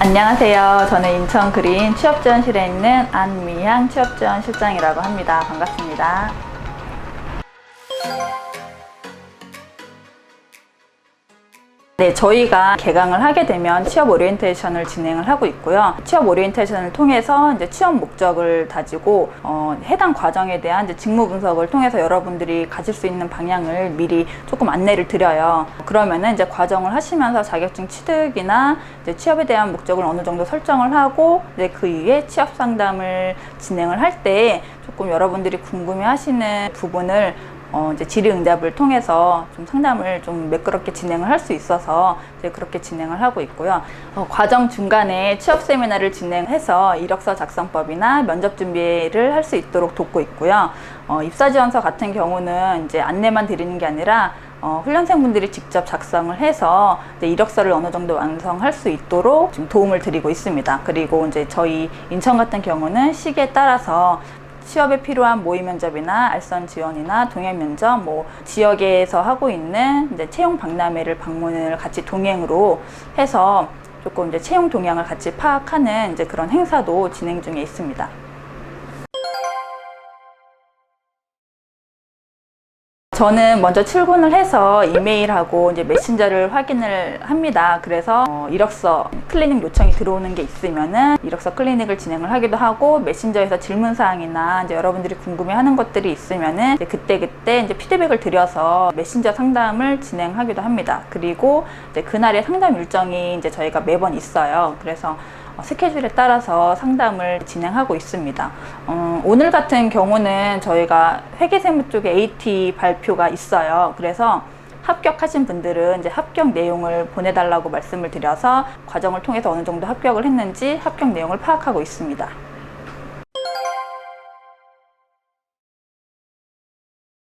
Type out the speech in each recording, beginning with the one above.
안녕하세요. 저는 인천 그린 취업지원실에 있는 안미향 취업지원 실장이라고 합니다. 반갑습니다. 네, 저희가 개강을 하게 되면 취업 오리엔테이션을 진행을 하고 있고요. 취업 오리엔테이션을 통해서 이제 취업 목적을 다지고 어, 해당 과정에 대한 이제 직무 분석을 통해서 여러분들이 가질 수 있는 방향을 미리 조금 안내를 드려요. 그러면은 이제 과정을 하시면서 자격증 취득이나 이제 취업에 대한 목적을 어느 정도 설정을 하고 이제 그 이후에 취업 상담을 진행을 할 때 조금 여러분들이 궁금해하시는 부분을 어, 이제 질의응답을 통해서 좀 상담을 좀 매끄럽게 진행을 할 수 있어서 이제 그렇게 진행을 하고 있고요. 어, 과정 중간에 취업 세미나를 진행해서 이력서 작성법이나 면접 준비를 할 수 있도록 돕고 있고요. 어, 입사 지원서 같은 경우는 이제 안내만 드리는 게 아니라 어, 훈련생분들이 직접 작성을 해서 이력서를 어느 정도 완성할 수 있도록 좀 도움을 드리고 있습니다. 그리고 이제 저희 인천 같은 경우는 시기에 따라서 취업에 필요한 모의 면접이나 알선 지원이나 동행 면접, 뭐 지역에서 하고 있는 이제 채용 박람회를 방문을 같이 동행으로 해서 조금 이제 채용 동향을 같이 파악하는 이제 그런 행사도 진행 중에 있습니다. 저는 먼저 출근을 해서 이메일하고 이제 메신저를 확인을 합니다. 그래서 어, 이력서 클리닉 요청이 들어오는 게 있으면은 이력서 클리닉을 진행을 하기도 하고 메신저에서 질문 사항이나 이제 여러분들이 궁금해하는 것들이 있으면은 이제 그때 그때 이제 피드백을 드려서 메신저 상담을 진행하기도 합니다. 그리고 이제 그날의 상담 일정이 이제 저희가 매번 있어요. 그래서 어, 스케줄에 따라서 상담을 진행하고 있습니다. 어, 오늘 같은 경우는 저희가 회계세무 쪽에 AT 발표가 있어요. 그래서 합격하신 분들은 이제 합격 내용을 보내달라고 말씀을 드려서 과정을 통해서 어느 정도 합격을 했는지 합격 내용을 파악하고 있습니다.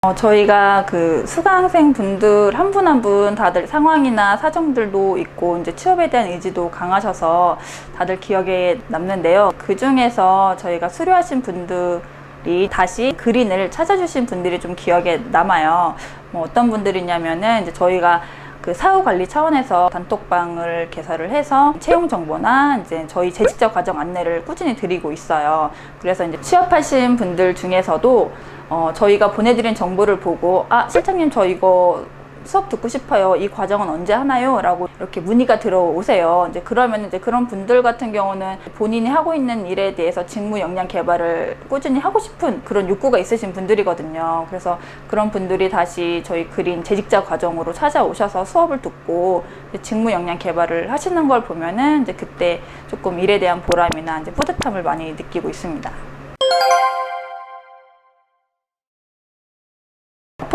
어, 저희가 그 수강생 분들 한 분 한 분 다들 상황이나 사정들도 있고 이제 취업에 대한 의지도 강하셔서 다들 기억에 남는데요. 그 중에서 저희가 수료하신 분들이 다시 그린을 찾아주신 분들이 좀 기억에 남아요. 뭐 어떤 분들이냐면은 이제 저희가 그 사후 관리 차원에서 단톡방을 개설을 해서 채용 정보나 이제 저희 재직자 과정 안내를 꾸준히 드리고 있어요. 그래서 이제 취업하신 분들 중에서도 어, 저희가 보내드린 정보를 보고 아 실장님 저 이거 수업 듣고 싶어요. 이 과정은 언제 하나요? 라고 이렇게 문의가 들어오세요. 이제 그러면 이제 그런 분들 같은 경우는 본인이 하고 있는 일에 대해서 직무 역량 개발을 꾸준히 하고 싶은 그런 욕구가 있으신 분들이거든요. 그래서 그런 분들이 다시 저희 그린 재직자 과정으로 찾아오셔서 수업을 듣고 직무 역량 개발을 하시는 걸 보면은 이제 그때 조금 일에 대한 보람이나 이제 뿌듯함을 많이 느끼고 있습니다.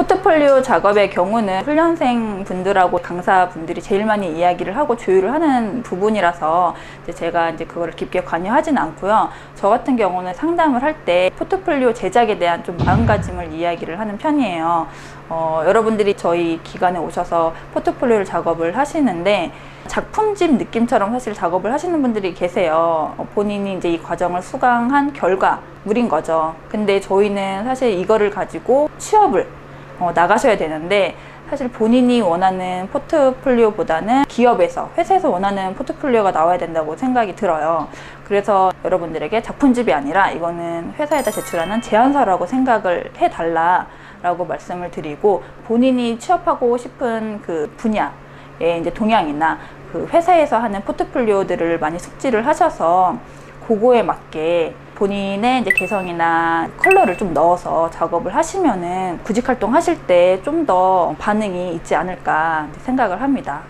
포트폴리오 작업의 경우는 훈련생 분들하고 강사 분들이 제일 많이 이야기를 하고 조율을 하는 부분이라서 이제 제가 이제 그거를 깊게 관여하진 않고요. 저 같은 경우는 상담을 할 때 포트폴리오 제작에 대한 좀 마음가짐을 이야기를 하는 편이에요. 어, 여러분들이 저희 기관에 오셔서 포트폴리오를 작업을 하시는데 작품집 느낌처럼 사실 작업을 하시는 분들이 계세요. 어, 본인이 이제 이 과정을 수강한 결과물인 거죠. 근데 저희는 사실 이거를 가지고 취업을 어, 나가셔야 되는데 사실 본인이 원하는 포트폴리오보다는 기업에서 회사에서 원하는 포트폴리오가 나와야 된다고 생각이 들어요. 그래서 여러분들에게 작품집이 아니라 이거는 회사에다 제출하는 제안서라고 생각을 해달라라고 말씀을 드리고 본인이 취업하고 싶은 그 분야의 이제 동향이나 그 회사에서 하는 포트폴리오들을 많이 숙지를 하셔서 그거에 맞게 본인의 이제 개성이나 컬러를 좀 넣어서 작업을 하시면은 구직 활동 하실 때 좀 더 반응이 있지 않을까 생각을 합니다.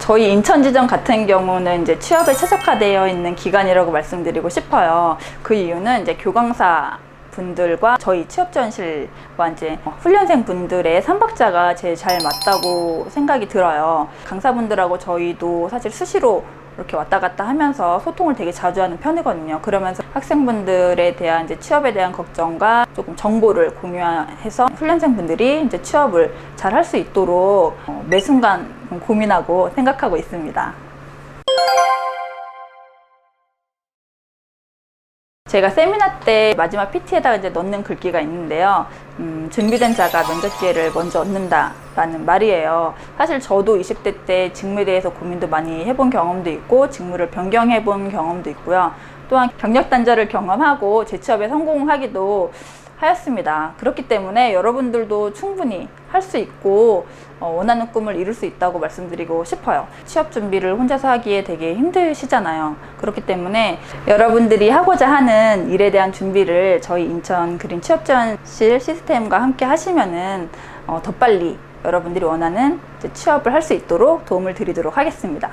저희 인천지점 같은 경우는 이제 취업에 최적화되어 있는 기관이라고 말씀드리고 싶어요. 그 이유는 이제 교강사 분들과 저희 취업전실과 이제 훈련생 분들의 삼박자가 제일 잘 맞다고 생각이 들어요. 강사분들하고 저희도 사실 수시로 이렇게 왔다 갔다 하면서 소통을 되게 자주 하는 편이거든요. 그러면서 학생분들에 대한 이제 취업에 대한 걱정과 조금 정보를 공유해서 훈련생분들이 이제 취업을 잘 할 수 있도록 어, 매 순간 고민하고 생각하고 있습니다. 제가 세미나 때 마지막 PT에다가 이제 넣는 글귀가 있는데요. 음, 준비된 자가 면접 기회를 먼저 얻는다라는 말이에요. 사실 저도 20대 때 직무에 대해서 고민도 많이 해본 경험도 있고 직무를 변경해 본 경험도 있고요. 또한 경력 단절을 경험하고 재취업에 성공하기도 하였습니다. 그렇기 때문에 여러분들도 충분히 할 수 있고 어, 원하는 꿈을 이룰 수 있다고 말씀드리고 싶어요. 취업 준비를 혼자서 하기에 되게 힘드시잖아요. 그렇기 때문에 여러분들이 하고자 하는 일에 대한 준비를 저희 인천 그린 취업 지원실 시스템과 함께 하시면은 어, 더 빨리 여러분들이 원하는 취업을 할 수 있도록 도움을 드리도록 하겠습니다.